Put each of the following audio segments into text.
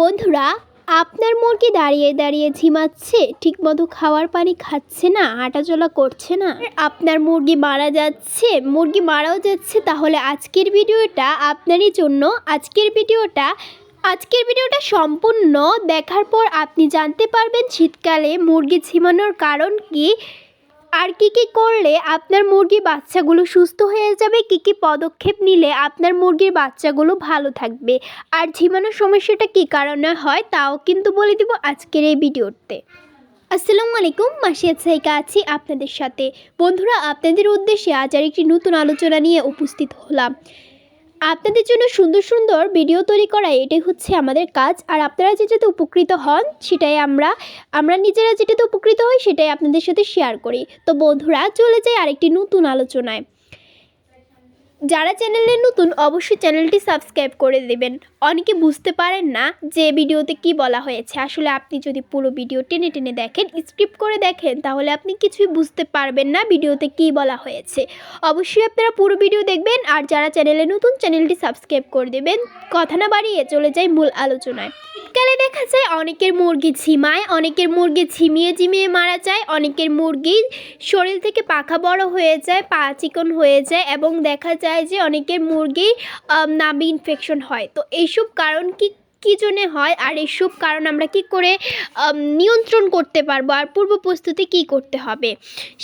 বন্ধুরা, আপনার মুরগি দাঁড়িয়ে দাঁড়িয়ে ঝিমাচ্ছে, ঠিকমতো খাওয়ার পানি খাচ্ছে না হাঁটাচলা করছে না। আপনার মুরগি মারা যাচ্ছে, মুরগি মারাও যাচ্ছে, তাহলে আজকের ভিডিওটা আপনারই জন্য। আজকের ভিডিওটা আজকের ভিডিওটা সম্পূর্ণ দেখার পর আপনি জানতে পারবেন শীতকালে মুরগি ঝিমানোর কারণ কি। আর কি কি করলে আপনার মুরগির বাচ্চাগুলো সুস্থ হয়ে যাবে? কি কি পদক্ষেপ নিলে আপনার মুরগির বাচ্চাগুলো ভালো থাকবে? আর ঝিমানোর সমস্যাটা কি কারণে হয় তাও কিন্তু বলে দিব আজকের এই ভিডিওতে। আসসালামু আলাইকুম, মাসিয়া সাইকা আছি আপনাদের সাথে। বন্ধুরা, আপনাদের উদ্দেশ্যে আজ আর একটি নতুন আলোচনা নিয়ে উপস্থিত হলাম। আপনাদের জন্য সুন্দর সুন্দর ভিডিও তৈরি করা এটাই হচ্ছে আমাদের কাজ। আর আপনারা যেটাতে উপকৃত হন, সেটাই আমরা আমরা নিজেরা যেটাতে উপকৃত হই, সেটাই আপনাদের সাথে শেয়ার করি। তো বন্ধুরা, চলে যাই আরেকটি নতুন আলোচনায়। যারা চ্যানেলে নতুন, অবশ্যই চ্যানেলটি সাবস্ক্রাইব করে দেবেন। অনেকে বুঝতে পারেন না যে ভিডিওতে কি বলা হয়েছে। আসলে আপনি যদি পুরো ভিডিও টেনে টেনে দেখেন স্ক্রিপ্ট করে দেখেন, তাহলে আপনি কিছুই বুঝতে পারবেন না ভিডিওতে কি বলা হয়েছে। অবশ্যই আপনারা পুরো ভিডিও দেখবেন, আর যারা চ্যানেলে নতুন, চ্যানেলটি সাবস্ক্রাইব করে দেবেন। কথা না বাড়িয়ে চলে যায় মূল আলোচনায়। শীতকালে দেখা যায় অনেকের মুরগি ঝিমায়, অনেকের মুরগি ঝিমিয়ে ঝিমিয়ে মারা যায়, অনেকের মুরগির শরীর থেকে পাখা বড় হয়ে যায়, পা চিকন হয়ে যায়, এবং দেখা যায় যে অনেকের মুরগি নাভি ইনফেকশন হয়। তো এইসব কারণ কি, কী জন্যে হয়? আর এইসব কারণ আমরা কি করে নিয়ন্ত্রণ করতে পারব? আর পূর্ব প্রস্তুতি কী করতে হবে?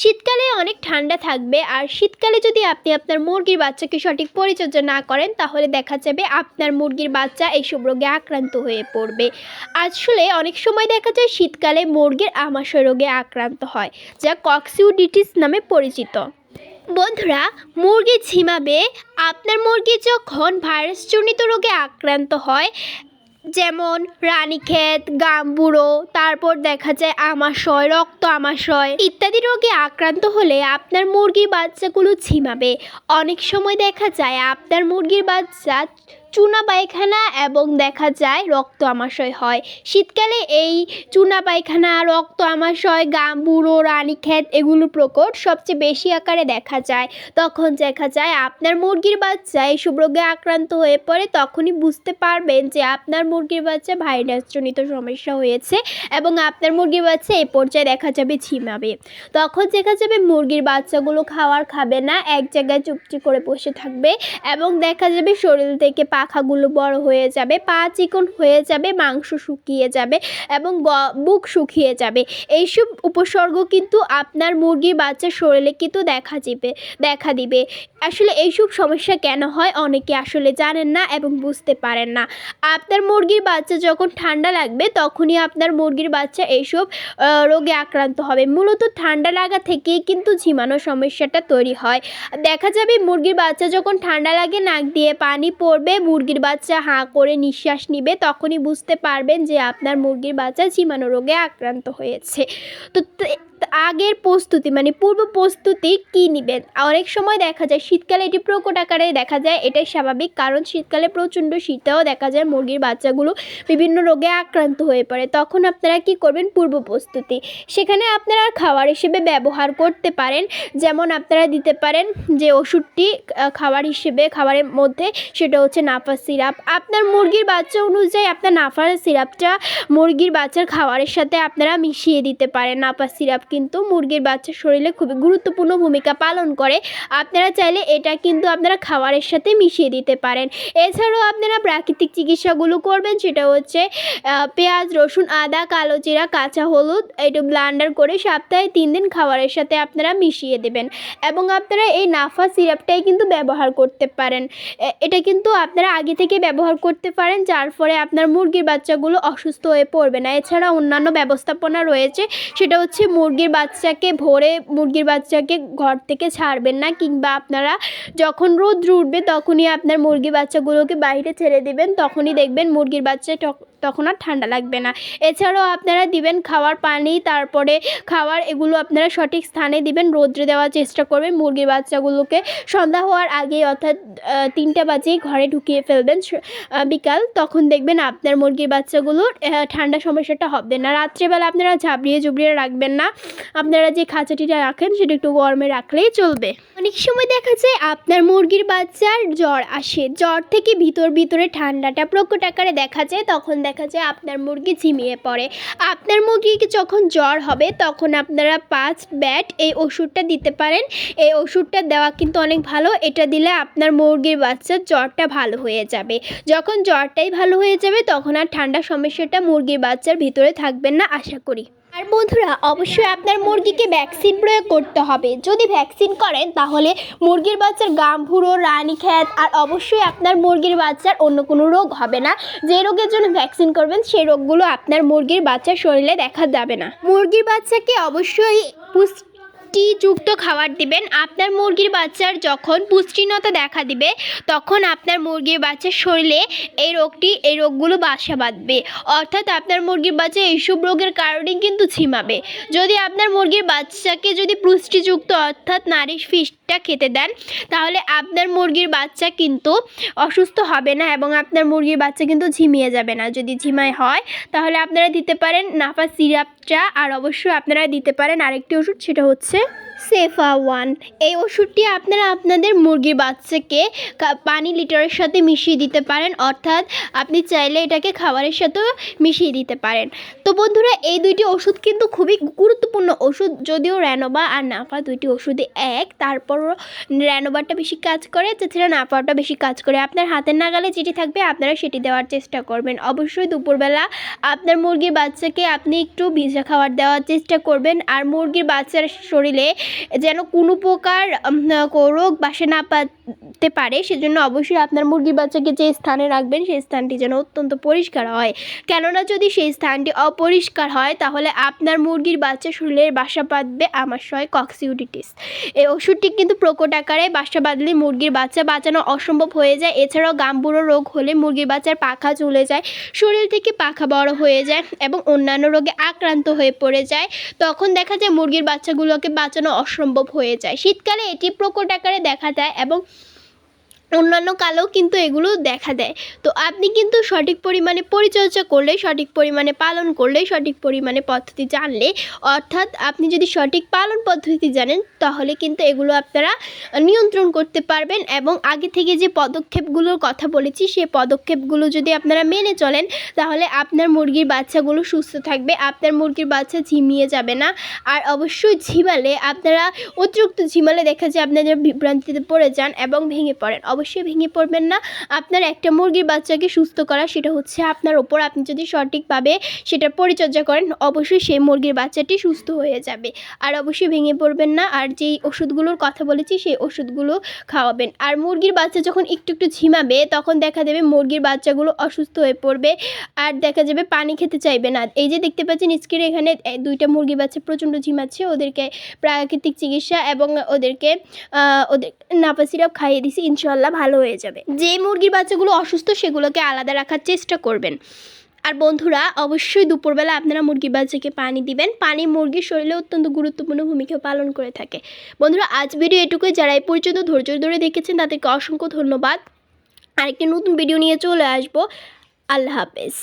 শীতকালে অনেক ঠান্ডা থাকবে। আর শীতকালে যদি আপনি আপনার মুরগির বাচ্চাকে সঠিক পরিচর্যা না করেন, তাহলে দেখা যাবে আপনার মুরগির বাচ্চা এইসব রোগে আক্রান্ত হয়ে পড়বে। আসলে অনেক সময় দেখা যায় শীতকালে মুরগির আমাশয় রোগে আক্রান্ত হয়, যা কক্সিউডিটিস নামে পরিচিত। বন্ধুরা, মুরগি ঝিমাবে। আপনার মুরগি যখন ভাইরাসজনিত রোগে আক্রান্ত হয়, যেমন রানীক্ষেত, গাম্বুড়ো, তারপর দেখা যায় আমাশয়, রক্ত আমাশয় ইত্যাদি রোগে আক্রান্ত হলে আপনার মুরগির বাচ্চাগুলো ঝিমাবে। অনেক সময় দেখা যায় আপনার মুরগির বাচ্চা চুনা পায়খানা এবং দেখা যায় রক্ত আমাশয় হয়। শীতকালে এই চুনা পায়খানা, রক্ত আমাশয় গাম্বুড়ো রানীক্ষেত এগুলো প্রকট সবচেয়ে বেশি আকারে দেখা যায়। তখন দেখা যায় আপনার মুরগির বাচ্চা এইসব রোগে আক্রান্ত হয়ে পড়ে, তখনই বুঝতে পারবেন যে আপনার মুরগির বাচ্চা ভাইরাসজনিত সমস্যা হয়েছে এবং আপনার মুরগির বাচ্চা এ পর্যায়ে দেখা যাবে ঝিমাবে। তখন দেখা যাবে মুরগির বাচ্চাগুলো খাওয়ার খাবে না, এক জায়গায় চুপচি করে বসে থাকবে এবং দেখা যাবে শরীর থেকে পাখাগুলো বড় হয়ে যাবে, পা চিকন হয়ে যাবে, মাংস শুকিয়ে যাবে এবং বুক শুকিয়ে যাবে। এইসব উপসর্গ কিন্তু আপনার মুরগির বাচ্চার শরীরে কিন্তু দেখা দিবে দেখা দিবে। আসলে এইসব সমস্যা কেন হয় অনেকে আসলে জানেন না এবং বুঝতে পারেন না। আপনার মুরগির বাচ্চা যখন ঠান্ডা লাগবে তখনই আপনার মুরগির বাচ্চা এইসব রোগে আক্রান্ত হবে। মূলত ঠান্ডা লাগা থেকেই কিন্তু ঝিমানোর সমস্যাটা তৈরি হয়। দেখা যাবে মুরগির বাচ্চা যখন ঠান্ডা লাগে, নাক দিয়ে পানি পড়বে মুরগির বাচ্চা হাঁ করে নিঃশ্বাস নিবে, তখনই বুঝতে পারবেন যে আপনার মুরগির বাচ্চা ঝিমানো রোগে আক্রান্ত হয়েছে। তে- আগের প্রস্তুতি মানে পূর্ব প্রস্তুতি কী নেবেন? অনেক সময় দেখা যায় শীতকালে এটি প্রকট আকারে দেখা যায়, এটাই স্বাভাবিক। কারণ শীতকালে প্রচণ্ড শীতেও দেখা যায়, মুরগির বাচ্চাগুলো বিভিন্ন রোগে আক্রান্ত হয়ে পড়ে। তখন আপনারা কি করবেন? পূর্ব প্রস্তুতি। সেখানে আপনারা খাবার হিসেবে ব্যবহার করতে পারেন। যেমন আপনারা দিতে পারেন যে ওষুধটি খাবার হিসেবে, খাবারের মধ্যে, সেটা হচ্ছে নাফা সিরাপ। আপনার মুরগির বাচ্চা অনুযায়ী আপনার নাফার সিরাপটা মুরগির বাচ্চার খাবারের সাথে আপনারা মিশিয়ে দিতে পারেন। নাপা সিরাপ কিন্তু মুরগির বাচ্চার শরীরে খুবই গুরুত্বপূর্ণ ভূমিকা পালন করে। আপনারা চাইলে এটা কিন্তু আপনারা খাবারের সাথে মিশিয়ে দিতে পারেন। এছাড়াও আপনারা প্রাকৃতিক চিকিৎসাগুলো করবেন, সেটা হচ্ছে পেঁয়াজ, রসুন, আদা, কালো জিরা, কাঁচা হলুদ একটু ব্লান্ডার করে সপ্তাহে তিন দিন খাবারের সাথে আপনারা মিশিয়ে দেবেন। এবং আপনারা এই নাফা সিরাপটাই কিন্তু ব্যবহার করতে পারেন। এটা কিন্তু আপনারা আগে থেকে ব্যবহার করতে পারেন, যার ফলে আপনার মুরগির বাচ্চাগুলো অসুস্থ হয়ে পড়বে না। এছাড়া অন্যান্য ব্যবস্থাপনা রয়েছে, সেটা হচ্ছে মুরগির বাচ্চাকে ভোরে মুরগির বাচ্চাকে ঘর থেকে ছাড়বেন না কিংবা আপনারা যখন রোদ্র উঠবে তখনই আপনার মুরগি বাচ্চাগুলোকে বাইরে ছেড়ে দেবেন, তখনই দেখবেন মুরগির বাচ্চা তখন আর ঠান্ডা লাগবে না। এছাড়াও আপনারা দিবেন খাওয়ার পানি, তারপরে খাওয়ার এগুলো আপনারা সঠিক স্থানে দিবেন, রোদ্রে দেওয়ার চেষ্টা করবেন, মুরগির বাচ্চাগুলোকে সন্ধ্যা হওয়ার আগে অর্থাৎ তিনটা বাজেই ঘরে ঢুকিয়ে ফেলবেন বিকাল। তখন দেখবেন আপনার মুরগির বাচ্চাগুলোর ঠান্ডা সমস্যাটা হবে না। রাত্রেবেলা আপনারা ঝাবড়িয়ে জুবড়িয়ে রাখবেন না। আপনারা যে খাঁচাটিটা রাখেন, সেটা একটু গরমে রাখলেই চলবে। অনেক সময় দেখা যায় আপনার মুরগির বাচ্চার জ্বর আসে। জ্বর থেকে ভিতর ভিতরে ঠান্ডাটা প্রকট আকারে দেখা যায়, তখন দেখা যায় আপনার মুরগি ঝিমিয়ে পড়ে। আপনার মুরগিকে যখন জ্বর হবে, তখন আপনারা পাঁচ ব্যাট এই ওষুধটা দিতে পারেন। এই ওষুধটা দেওয়া কিন্তু অনেক ভালো। এটা দিলে আপনার মুরগির বাচ্চার জ্বরটা ভালো হয়ে যাবে। যখন জ্বরটাই ভালো হয়ে যাবে, তখন আর ঠান্ডা সমস্যাটা মুরগির বাচ্চার ভিতরে থাকবেন না, আশা করি। আর বন্ধুরা, অবশ্যই আপনার মুরগিকে ভ্যাকসিন প্রয়োগ করতে হবে। যদি ভ্যাকসিন করেন, তাহলে মুরগির বাচ্চার গাম্ভুরো খ্যাত, আর অবশ্যই আপনার মুরগির বাচ্চার অন্য কোনো রোগ হবে না। যে রোগের জন্য ভ্যাকসিন করবেন, সেই রোগগুলো আপনার মুরগির বাচ্চার শরীরে দেখা যাবে না। মুরগির বাচ্চাকে অবশ্যই পুষ্টিযুক্ত খাবার দিবেন। আপনার মুরগির বাচ্চার যখন পুষ্টিহীনতা দেখা দিবে, তখন আপনার মুরগির বাচ্চার শরীরে এই রোগটি, এই রোগগুলো বাসা বাঁধবে। অর্থাৎ আপনার মুরগির বাচ্চা এইসব রোগের কারণে কিন্তু ঝিমাবে যদি আপনার মুরগির বাচ্চাকে যদি পুষ্টিযুক্ত, অর্থাৎ নারিশ ফিশটা খেতে দেন, তাহলে আপনার মুরগির বাচ্চা কিন্তু অসুস্থ হবে না এবং আপনার মুরগির বাচ্চা কিন্তু ঝিমিয়ে যাবে না। যদি ঝিমায় হয়, তাহলে আপনারা দিতে পারেন নাফা সিরাপটা আর অবশ্যই আপনারা দিতে পারেন আরেকটি ওষুধ, সেটা হচ্ছে সেফা ওয়ান এই ওষুধটি আপনারা আপনাদের মুরগির বাচ্চাকে পানি লিটারের সাথে মিশিয়ে দিতে পারেন, অর্থাৎ আপনি চাইলে এটাকে খাবারের সাথেও মিশিয়ে দিতে পারেন। তো বন্ধুরা, এই দুইটি ওষুধ কিন্তু খুবই গুরুত্বপূর্ণ ওষুধ, যদিও র্যানোবা আর নাফা দুইটি ওষুধে এক, তারপরও র্যানোবারটা বেশি কাজ করে, তাছাড়া নাফাটা বেশি কাজ করে। আপনার হাতের নাগালে যেটি থাকবে, আপনারা সেটি দেওয়ার চেষ্টা করবেন। অবশ্যই দুপুরবেলা আপনার মুরগির বাচ্চাকে আপনি একটু ভিজা খাবার দেওয়ার চেষ্টা করবেন। আর মুরগির বাচ্চার শরীরে যেন কোনো প্রকার রোগ বাসা না পাতে পারে, সেজন্য অবশ্যই আপনার মুরগির বাচ্চাকে যে স্থানে রাখবেন, সেই স্থানটি যেন অত্যন্ত পরিষ্কার হয়। কেননা যদি সেই স্থানটি অপরিষ্কার হয়, তাহলে আপনার মুরগির বাচ্চা শরীরের বাসা বাঁধবে আমাশয় কক্সিউডিটিস এই ওষুধটি কিন্তু প্রকট আকারে বাসা বাঁধলে মুরগির বাচ্চা বাঁচানো অসম্ভব হয়ে যায়। এছাড়াও গাম্বুরো রোগ হলে মুরগির বাচ্চার পাখা চলে যায়, শরীর থেকে পাখা বড় হয়ে যায় এবং অন্যান্য রোগে আক্রান্ত হয়ে পড়ে যায়। তখন দেখা যায় মুরগির বাচ্চাগুলোকে বাঁচানো অসম্ভব হয়ে যায়। শীতকালে এটি প্রকট আকারে দেখা যায় এবং অন্যান্য কালেও কিন্তু এগুলো দেখা দেয়। তো আপনি কিন্তু সঠিক পরিমাণে পরিচর্যা করলে, সঠিক পরিমাণে পালন করলে, সঠিক পরিমাণে পদ্ধতি জানলে, অর্থাৎ আপনি যদি সঠিক পালন পদ্ধতি জানেন, তাহলে কিন্তু এগুলো আপনারা নিয়ন্ত্রণ করতে পারবেন এবং আগে থেকে যে পদক্ষেপগুলোর কথা বলেছি সেই পদক্ষেপগুলো যদি আপনারা মেনে চলেন, তাহলে আপনার মুরগির বাচ্চাগুলো সুস্থ থাকবে, আপনার মুরগির বাচ্চা ঝিমিয়ে যাবে না। আর অবশ্যই ঝিমালে আপনারা অতিরিক্ত ঝিমালে দেখা যায় আপনারা বিভ্রান্তিতে পড়ে যান এবং ভেঙে পড়েন। অবশ্যই ভেঙে পড়বেন না। আপনার একটা মুরগির বাচ্চাকে সুস্থ করা, সেটা হচ্ছে আপনার ওপর। আপনি যদি সঠিকভাবে সেটার পরিচর্যা করেন, অবশ্যই সেই মুরগির বাচ্চাটি সুস্থ হয়ে যাবে। আর অবশ্যই ভেঙে পড়বেন না। আর যেই ওষুধগুলোর কথা বলেছি, সেই ওষুধগুলো খাওয়াবেন। আর মুরগির বাচ্চা যখন একটু একটু ঝিমাবে, তখন দেখা যাবে মুরগির বাচ্চাগুলো অসুস্থ হয়ে পড়বে। আর দেখা যাবে পানি খেতে চাইবে না। এই যে দেখতে পাচ্ছেন, স্ক্রিনে এখানে দুইটা মুরগি বাচ্চা প্রচণ্ড ঝিমাচ্ছে। ওদেরকে প্রাকৃতিক চিকিৎসা এবং ওদেরকে ওদের নাপা সিরাপ খাইয়ে দিছি ইনশাল্লাহ ভালো হয়ে যাবে। যে মুরগির বাচ্চাগুলো অসুস্থ, সেগুলোকে আলাদা রাখার চেষ্টা করবেন। আর বন্ধুরা, অবশ্যই দুপুরবেলা আপনারা মুরগির বাচ্চাকে পানি দিবেন। পানি মুরগির শরীরে অত্যন্ত গুরুত্বপূর্ণ ভূমিকা পালন করে থাকে। বন্ধুরা, আজ ভিডিও এটুকু যারা এই পর্যন্ত ধৈর্য ধরে দেখেছেন, তাদেরকে অসংখ্য ধন্যবাদ। আরেকটি নতুন ভিডিও নিয়ে চলে আসব। আল্লাহ হাফেজ।